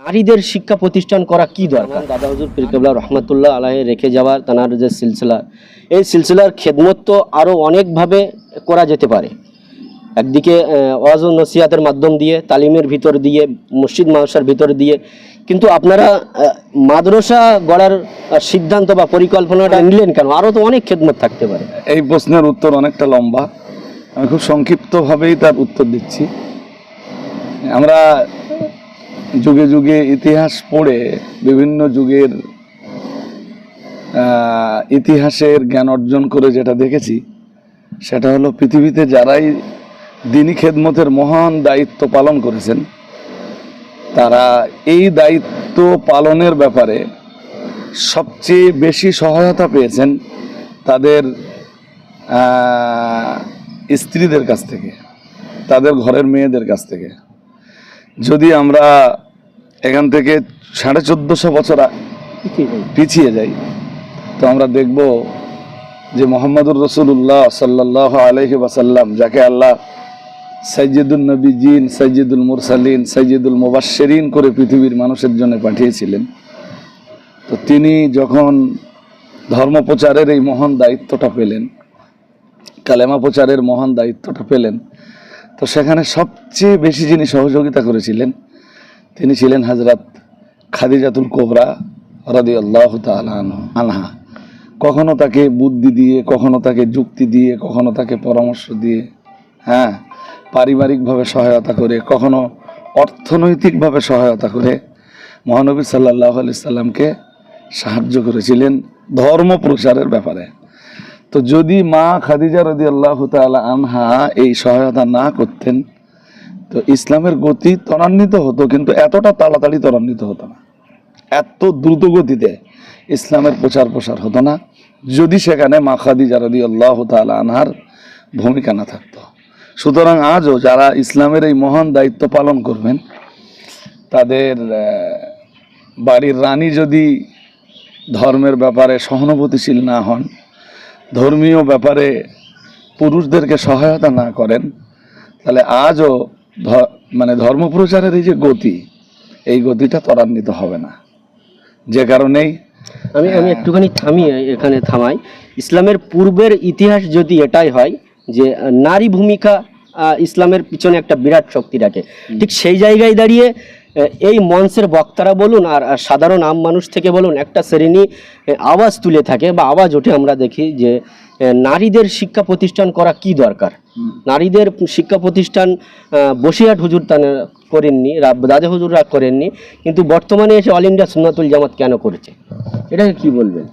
নারীদের শিক্ষা প্রতিষ্ঠান করা কি দরকার? দাদা হুজুর পিরকেবলা রহমতুল্লাহ আলাহে রেখে যাওয়ার তানার যে সিলসিলা এই সিলসিলার খেদমত তো আরও অনেকভাবে করা যেতে পারে। একদিকে ওয়াজ ও নসিহাতের মাধ্যম দিয়ে তালিমের ভিতর দিয়ে মসজিদ মাদ্রাসার ভিতর দিয়ে কিন্তু আপনারা মাদ্রাসা গড়ার সিদ্ধান্ত বা পরিকল্পনাটা নিলেন কেন? আরও তো অনেক খেদমত থাকতে পারে। এই প্রশ্নের উত্তর অনেকটা লম্বা। আমি খুব সংক্ষিপ্তভাবেই তার উত্তর দিচ্ছি। আমরা যুগে যুগে ইতিহাস পড়ে বিভিন্ন যুগের ইতিহাসের জ্ঞান অর্জন করে যেটা দেখেছি, সেটা হলো পৃথিবীতে যারাই দিনী খেদমতের মহান দায়িত্ব পালন করেছেন, তারা এই দায়িত্ব পালনের ব্যাপারে সবচেয়ে বেশি সহায়তা পেয়েছেন তাদের স্ত্রীদের কাছ থেকে, তাদের ঘরের মেয়েদের কাছ থেকে। যদি আমরা এখান থেকে সাড়ে চোদ্দোশো বছর পিছিয়ে যাই। তো আমরা দেখব যে মোহাম্মদুর রসুল্লাহ সাল্লাহ আলহি ওয়াসাল্লাম যাকে আল্লাহ সাইজিদুল নবী জিন সাইজিদুল মুরসালিন সাইজিদুল মুবাশশিরিন করে পৃথিবীর মানুষের জন্য পাঠিয়েছিলেন তো তিনি যখন ধর্ম প্রচারের এই মহান দায়িত্বটা পেলেন কালেমা প্রচারের মহান দায়িত্বটা পেলেন তো সেখানে সবচেয়ে বেশি যিনি সহযোগিতা করেছিলেন, তিনি ছিলেন হাজরাত খাদিজাতুল কোবরা রাদি আল্লাহ আনহা কখনো তাকে বুদ্ধি দিয়ে, কখনো তাকে যুক্তি দিয়ে, কখনো তাকে পরামর্শ দিয়ে হ্যাঁ পারিবারিকভাবে সহায়তা করে, কখনো অর্থনৈতিকভাবে সহায়তা করে মহানবী সাল্লাহ আলি সাল্লামকে সাহায্য করেছিলেন ধর্ম প্রচারের ব্যাপারে। তো যদি মা খাদিজা রদি আল্লাহ তালা আনহা এই সহায়তা না করতেন, তো ইসলামের গতি ত্বরান্বিত হতো, কিন্তু এতটা তাড়াতাড়ি ত্বরান্বিত হতো না। এত দ্রুত গতিতে ইসলামের প্রচার প্রসার হতো না, যদি সেখানে মা খাদিজা রদি আল্লাহ তালা আনহার ভূমিকা না থাকতো। সুতরাং আজও যারা ইসলামের এই মহান দায়িত্ব পালন করবেন, তাদের বাড়ির রানী যদি ধর্মের ব্যাপারে সহানুভূতিশীল না হন ধর্মীয় ব্যাপারে পুরুষদেরকে সহায়তা না করেন তাহলে আজও মানে ধর্মপ্রচারের এই যে গতি এই গতিটা ত্বরান্বিত হবে না। যে কারণেই আমি আমি একটুখানি থামি এখানে থামাই। ইসলামের পূর্বের ইতিহাস যদি এটাই হয় যে নারী ভূমিকা ইসলামের পিছনে একটা বিরাট শক্তি রাখে ঠিক সেই জায়গায় দাঁড়িয়ে এই মঞ্চের বক্তারা বলুন আর সাধারণ আম মানুষ থেকে বলুন একটা শ্রেণি আওয়াজ তুলে থাকে বা আওয়াজ ওঠে আমরা দেখি যে নারীদের শিক্ষা প্রতিষ্ঠান করা কি দরকার? নারীদের শিক্ষা প্রতিষ্ঠান বসিরহাট হুজুর তারা করেননি দাদা হুজুররা করেননি কিন্তু বর্তমানে এসে অল ইন্ডিয়া সুন্নাতুল জামাত কেন করেছে? এটাকে কি বলবেন?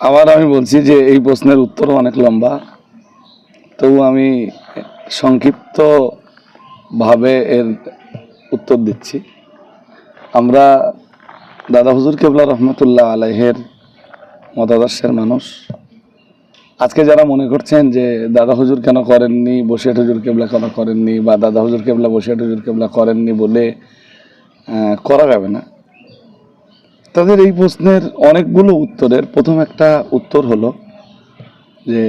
আবার আমি বলছি যে এই প্রশ্নের উত্তরও অনেক লম্বা। তবু আমি সংক্ষিপ্তভাবে এর উত্তর দিচ্ছি। আমরা দাদা হুজুর কেবলা রহমতুল্লাহ আলাইহের মতাদর্শের মানুষ। আজকে যারা মনে করছেন যে দাদা হুজুর কেন করেননি বসিয়াট হুজুর কেবলা কেন করেননি বা দাদা হুজুর কেবলা বসিয়াট হুজুর কেবলা করেননি বলে করা যাবে না। তাদের এই প্রশ্নের অনেকগুলো উত্তরের প্রথম একটা উত্তর হলো যে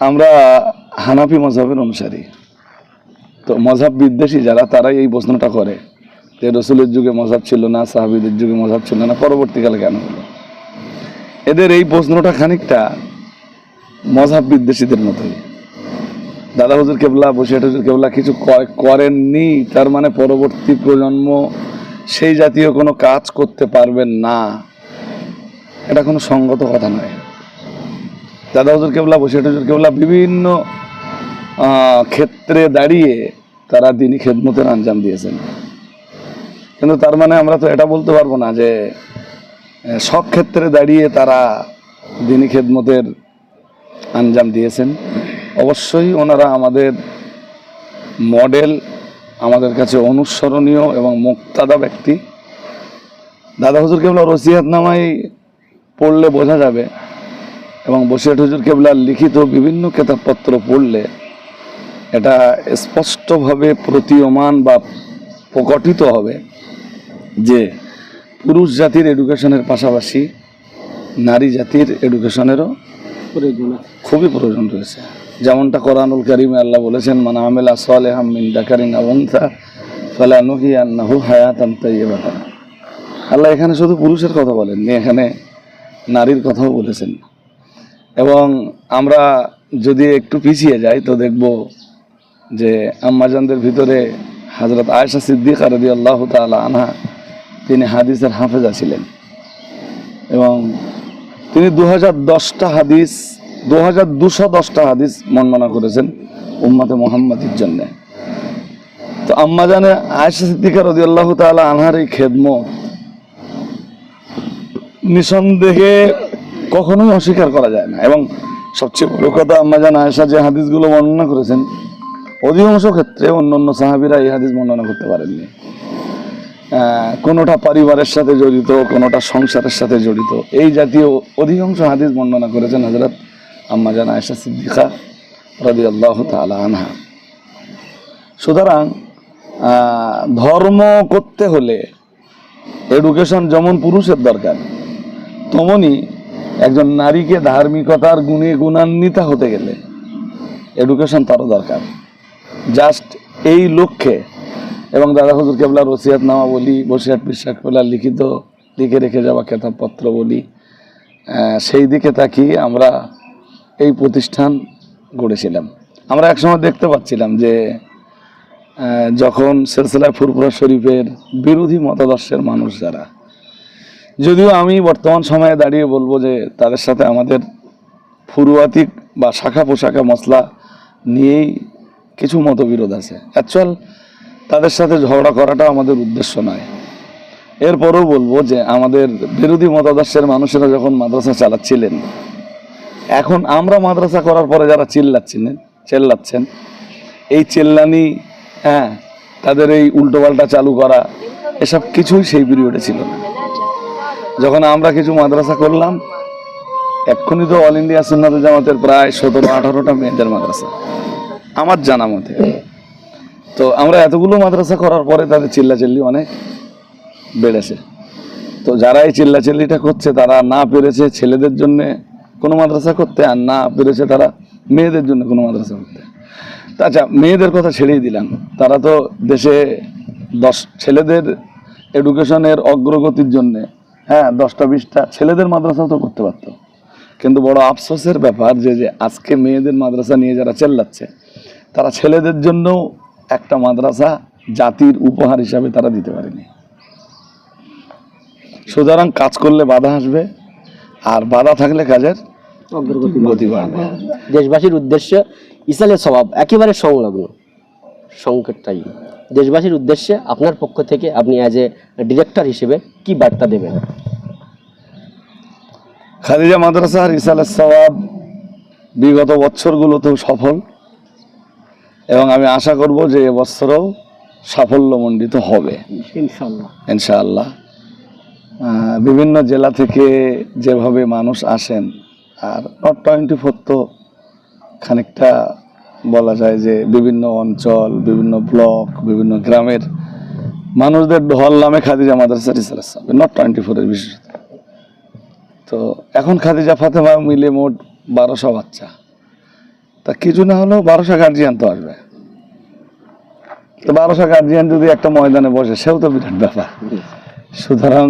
আমরা হানাফি মজাবের অনুসারী। তো মজাব বিদ্বেষী যারা, তারাই এই প্রশ্নটা করে যে রসুলের যুগে মজাব ছিল না, সাহাবিদের যুগে মজাব ছিল না, পরবর্তীকালে কেন এদের এই প্রশ্নটা খানিকটা মজাব বিদ্বেষীদের মতোই। দাদা হুজুর কেবলা বসিয়াট হুজুর কেবলা কিছু করেননি, তার মানে পরবর্তী প্রজন্ম সেই জাতীয় কোনো কাজ করতে পারবেন না। এটা কোনো সঙ্গত কথা নয়। দাদা হুজুর কেবলা বসিয়াট হুজুর কেবলা বিভিন্ন ক্ষেত্রে দাঁড়িয়ে তারা দিনই খেদমতের আঞ্জাম দিয়েছেন। কিন্তু তার মানে আমরা তো এটা বলতে পারব না যে সব ক্ষেত্রে দাঁড়িয়ে তারা দিনই খেদমতের আঞ্জাম দিয়েছেন। অবশ্যই ওনারা আমাদের মডেল, আমাদের কাছে অনুসরণীয় এবং মুক্তাদা ব্যক্তি। দাদা হুজুর কেবলা রসিহাত নামাই পড়লে বোঝা যাবে এবং বসিরহাট হুজুর কেবলার লিখিত বিভিন্ন কেতাবপত্র পড়লে এটা স্পষ্টভাবে প্রতীয়মান বা প্রকটিত হবে যে পুরুষ জাতির এডুকেশনের পাশাপাশি নারী জাতির এডুকেশনেরও খুবই প্রয়োজন রয়েছে। যেমনটা কোরআনুল করিমে আল্লাহ বলেছেন মানে আমেলা সালেহাম মিন দাকারিন আবংথা ফালানুহিয়ান্নাহু হায়াতান তাইয়্যিবাতান আল্লাহ এখানে শুধু পুরুষের কথা বলেননি এখানে নারীর কথাও বলেছেন। এবং আমরা যদি একটু পিছিয়ে যাই তো দেখব যে আম্মাজানদের ভিতরে হজরত আয়েশা সিদ্দিকা রদি আল্লাহ তালা আনহা, তিনি হাদিসের হাফেজা ছিলেন। এবং তিনি দু হাজার দশটা হাদিস দু হাজার দুশো দশটা হাদিস বর্ণনা করেছেন উম্মাতে মোহাম্মদের জন্যে। তো আম্মা জানে আয়েশা সিদ্দিকা রদি আল্লাহ তালা আনহার এই খেদমত নিঃসন্দেহে কখনোই অস্বীকার করা যায় না। এবং সবচেয়ে বড় কথা আম্মা জান আয়েশা যে হাদিসগুলো বর্ণনা করেছেন অধিকাংশ ক্ষেত্রে অন্য অন্য সাহাবিরা এই হাদিস বর্ণনা করতে পারেননি। কোনোটা পরিবারের সাথে জড়িত, কোনোটা সংসারের সাথে জড়িত। এই জাতীয় অধিকাংশ হাদিস বর্ণনা করেছেন হজরত আম্মা জান আয়েশা সিদ্দিকা রাদি আল্লাহ আনহা। সুতরাং ধর্ম করতে হলে এডুকেশন যেমন পুরুষের দরকার তেমনই একজন নারীকে ধার্মিকতার গুণে গুণান্বিতা হতে গেলে এডুকেশন তারও দরকার। জাস্ট এই লক্ষ্যে। এবং দাদা হুজুর কেবলার ওসিয়াত নামা বলি বসিয়াত বিশ্বাস কেবলার লিখিত, লিখে রেখে যাওয়া খেতাবপত্র বলি সেই দিকে তাকিয়ে আমরা এই প্রতিষ্ঠান গড়েছিলাম। আমরা একসময় দেখতে পাচ্ছিলাম যে যখন সিলসিলা ফুরপুরা শরীফের বিরোধী মতাদর্শের মানুষ যারা, যদিও আমি বর্তমান সময়ে দাঁড়িয়ে বলব যে, তাদের সাথে আমাদের ফুরুয়াতিক বা শাখা পোশাখা মশলা নিয়েই কিছু মতবিরোধ আছে। অ্যাকচুয়াল তাদের সাথে ঝগড়া করাটা আমাদের উদ্দেশ্য নয়। এরপরেও বলব যে আমাদের বিরোধী মতাদর্শের মানুষেরা যখন মাদ্রাসা চালাচ্ছিলেন, এখন আমরা মাদ্রাসা করার পরে যারা চিল্লাচ্ছিলেন চেল্লাচ্ছেন, এই চেল্লানি হ্যাঁ তাদের এই উল্টোপাল্টা চালু করা, এসব কিছুই সেই পিরিয়ডে ছিল না। যখন আমরা কিছু মাদ্রাসা করলাম, এক্ষুনি তো অল ইন্ডিয়া সুন্নাত জামাতের প্রায় সতেরো আঠারোটা মেয়েদের মাদ্রাসা। আমার জানা মতে। তো আমরা এতগুলো মাদ্রাসা করার পরে তাদের চিল্লাচিল্লি অনেক বেড়েছে। তো যারা এই চিল্লাচিল্লিটা করছে, তারা না পেরেছে ছেলেদের জন্য কোনো মাদ্রাসা করতে, আর না পেরেছে তারা মেয়েদের জন্য কোনো মাদ্রাসা করতে। আচ্ছা মেয়েদের কথা ছেড়েই দিলাম। তারা তো দেশে দশ ছেলেদের এডুকেশনের অগ্রগতির জন্য হ্যাঁ দশটা, বিশটা ছেলেদের মাদ্রাসাও তো করতে পারতো। কিন্তু বড় আফসোসের ব্যাপার যে যে আজকে মেয়েদের মাদ্রাসা নিয়ে যারা চেল্লাচ্ছে তারা ছেলেদের জন্য একটা মাদ্রাসা জাতির উপহার হিসাবে তারা দিতে পারেনি। সুতরাং কাজ করলে বাধা আসবে আর বাধা থাকলে কাজের অগ্রগতি গতি বাড়বে। দেশবাসীর উদ্দেশ্যে ইসালের স্বভাব একেবারে সংলগ্ন সংকটটাই। দেশবাসীর উদ্দেশ্যে আপনার পক্ষ থেকে আপনি অ্যাজ এ ডিরেক্টর হিসেবে কি বার্তা দেবেন? খাদিজা মাদ্রাসার ইসালের সবাব বিগত বছরগুলোতেও সফল। এবং আমি আশা করব যে এবছরও সাফল্যমণ্ডিত হবে। ইনশাল্লাহ ইনশাআল্লাহ। বিভিন্ন জেলা থেকে যেভাবে মানুষ আসেন আর নট টোয়েন্টি ফোর তো খানিকটা বলা যায় যে বিভিন্ন অঞ্চল বিভিন্ন ব্লক বিভিন্ন গ্রামের মানুষদের ঢল নামে খাদিজা মাদ্রাসা হবে নট টোয়েন্টি ফোরের বিশেষত তো এখন খাদিজা ফাতেমা মিলে মোট বারোশো বাচ্চা। তা কিছু না হলেও বারোশো গার্জিয়ান তো আসবে। তো বারোশো গার্জিয়ান যদি একটা ময়দানে বসে সেও তো বিরাট ব্যাপার। সুতরাং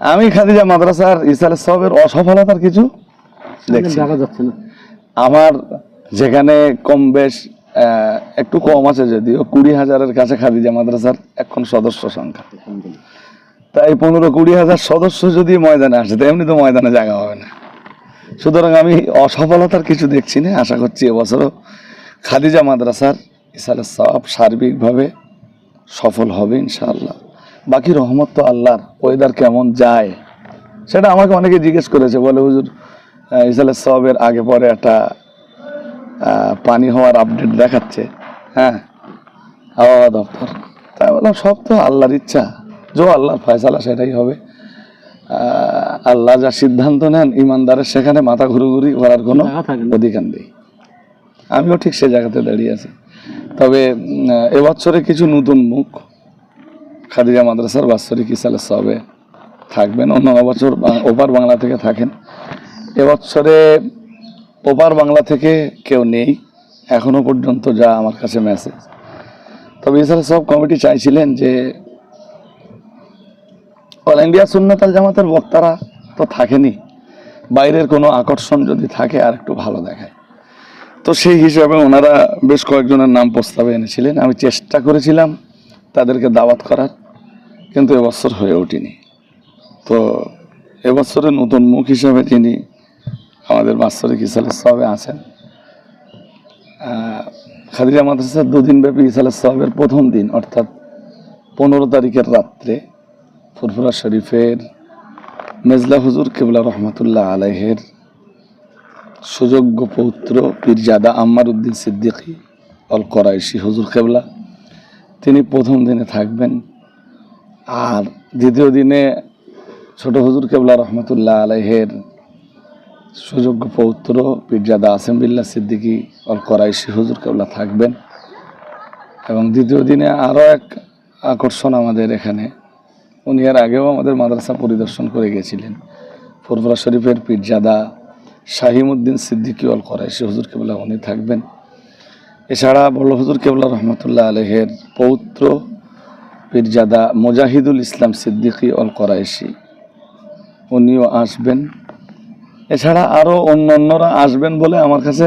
আমি খাদিজা মাদ্রাসার ইসালে সবের অসফলতার কিছু দেখছি। আমার যেখানে কম বেশ আহ, একটু কম আছে যদিও কুড়ি হাজারের কাছে খাদিজা মাদ্রাসার এখন সদস্য সংখ্যা। তাই পনেরো কুড়ি হাজার সদস্য যদি ময়দানে আসে, তো এমনি তো ময়দানে জায়গা হবে না। সুতরাং আমি অসফলতার কিছু দেখছি না, আশা করছি এবছরও খাদিজা মাদ্রাসার ইসালের সব সার্বিকভাবে সফল হবে ইনশাআল্লাহ। বাকি রহমত তো আল্লাহর, ওয়েদার কেমন যায়, সেটা আমাকে অনেকে জিজ্ঞেস করেছে, বলে, হুজুর ইসালের সবের আগে পরে একটা পানি হওয়ার আপডেট দেখাচ্ছে। হ্যাঁ আবহাওয়া দপ্তর। তাই বললাম, সব তো আল্লাহর ইচ্ছা। যে আল্লাহর ফয়সালা সেটাই হবে। আল্লাহ যা সিদ্ধান্ত নেন ইমানদারের সেখানে মাথা ঘুরুঘুরি করার কোনো। অধিকার নেই। আমিও ঠিক সে জায়গাতে দাঁড়িয়ে আছি। তবে এবছরে কিছু নতুন মুখ খাদিজা মাদ্রাসার বাৎসরিক ইসালে সবে থাকবেন অন্য বছর ওপার বাংলা থেকে থাকেন। এবছরে ওপার বাংলা থেকে কেউ নেই এখনও পর্যন্ত যা আমার কাছে মেসেজ তবে এছাড়া সব কমিটি চাইছিলেন যে অল ইন্ডিয়া সুন্নতাল জামাতের বক্তারা তো থাকেনি। বাইরের কোনো আকর্ষণ যদি থাকে, আর একটু ভালো দেখায়। তো সেই হিসাবে ওনারা বেশ কয়েকজনের নাম প্রস্তাবে এনেছিলেন। আমি চেষ্টা করেছিলাম তাদেরকে দাওয়াত করার, কিন্তু এবছর হয়ে ওঠেনি। তো এবছরে নতুন মুখ হিসাবে যিনি আমাদের বাৎসরিক ইসালের সবে আছেন খাদিজা মাদ্রাসার দুদিন ব্যাপী ইসালের সবের প্রথম দিন, অর্থাৎ পনেরো তারিখের রাত্রে ফুরফুরা শরীফের মেজলা হুজুর কেবলা রহমতুল্লাহ আলাইহের সুযোগ্য পৌত্র পীরজাদা আম্মার উদ্দিন সিদ্দিকী অল করাইশি হুজুর কেবলা। তিনি প্রথম দিনে থাকবেন। আর দ্বিতীয় দিনে ছোট হুজুর কেবলা রহমতুল্লাহ আলাইহের সুযোগ্য পৌত্র পীরজাদা আসেমবিল্লা সিদ্দিকী অল করাইশি হুজুর কেবলা থাকবেন। এবং দ্বিতীয় দিনে আরও এক আকর্ষণ আমাদের এখানে উনি এর আগেও আমাদের মাদ্রাসা পরিদর্শন করে গেছিলেন। ফুরফুরা শরীফের পীরজাদা শাহিমুদ্দিন সিদ্দিকী অল করাইশি, হুজুর কেবলা উনি থাকবেন। এছাড়া বড় হুজুর কেবলা রহমতুল্লাহ আলহের পৌত্র পীরজাদা মুজাহিদুল ইসলাম সিদ্দিকী অল করাইশি, উনিও আসবেন। এছাড়া আরও অন্য অন্যরা আসবেন বলে আমার কাছে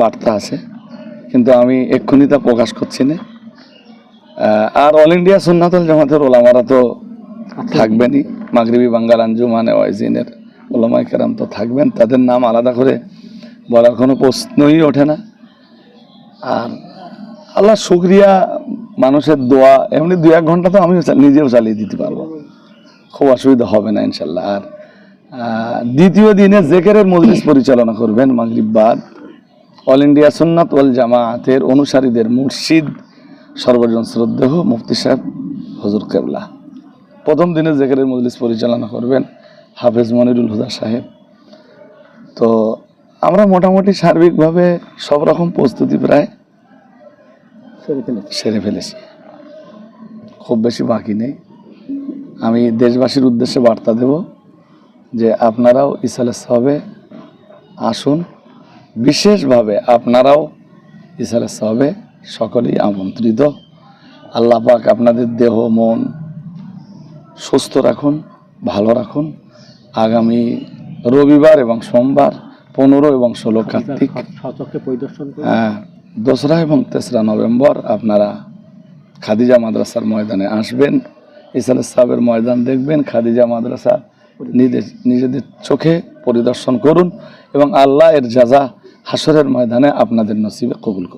বার্তা আছে, কিন্তু আমি এক্ষুনি তা প্রকাশ করছি না। আর অল ইন্ডিয়া সুন্নাতুল জামাতের ওলামারা তো থাকবেনই। মাগরিবি বাঙ্গাল আঞ্জুমানে ওয়াইজিনের ওলামাই কেরাম তো থাকবেন। তাদের নাম আলাদা করে বলার কোনো প্রশ্নই ওঠে না। আর আল্লাহ শুক্রিয়া মানুষের দোয়া এমনি দু এক ঘণ্টা তো আমি নিজেও চালিয়ে দিতে পারব। খুব অসুবিধা হবে না ইনশাল্লাহ। আর দ্বিতীয় দিনে জেকেরের মজলিস পরিচালনা করবেন মাগরিব বাদ। অল ইন্ডিয়া সুন্নাত ওয়াল জামায়াতের অনুসারীদের মুর্শিদ সর্বজন শ্রদ্ধেহ মুফতি সাহেব হজুর কেবলা। প্রথম দিনে জেকেরের মজলিস পরিচালনা করবেন হাফেজ মনিরুল হুদা সাহেব। তো আমরা মোটামুটি সার্বিকভাবে সব রকম প্রস্তুতি প্রায় সেরে ফেলেছি। খুব বেশি বাকি নেই। আমি দেশবাসীর উদ্দেশ্যে বার্তা দেব যে আপনারাও ইসালে সবে আসুন। বিশেষভাবে আপনারাও ইসালে সবে সকলেই আমন্ত্রিত। আল্লাহ পাক আপনাদের দেহ মন সুস্থ রাখুন ভালো রাখুন। আগামী রবিবার এবং সোমবার পনেরো এবং ষোলো কার্তিক হ্যাঁ দোসরা এবং তেসরা নভেম্বর আপনারা খাদিজা মাদ্রাসার ময়দানে আসবেন। ইসালে সাহেবের ময়দান দেখবেন খাদিজা মাদ্রাসা নিজেদের নিজেদের চোখে পরিদর্শন করুন এবং আল্লাহ এর যাজা হাসরের ময়দানে আপনাদের নসিবে কবুল করুন।